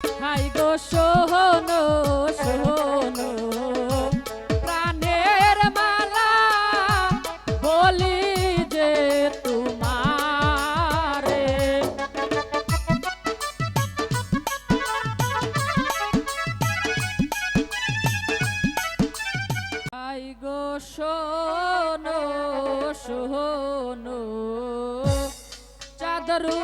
High গো সোহনো সোহনো। প্রাণের মালা বলি যে তোমারে। হাই গো সোনো সোহনো। চাদরু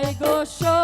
যায় গোসল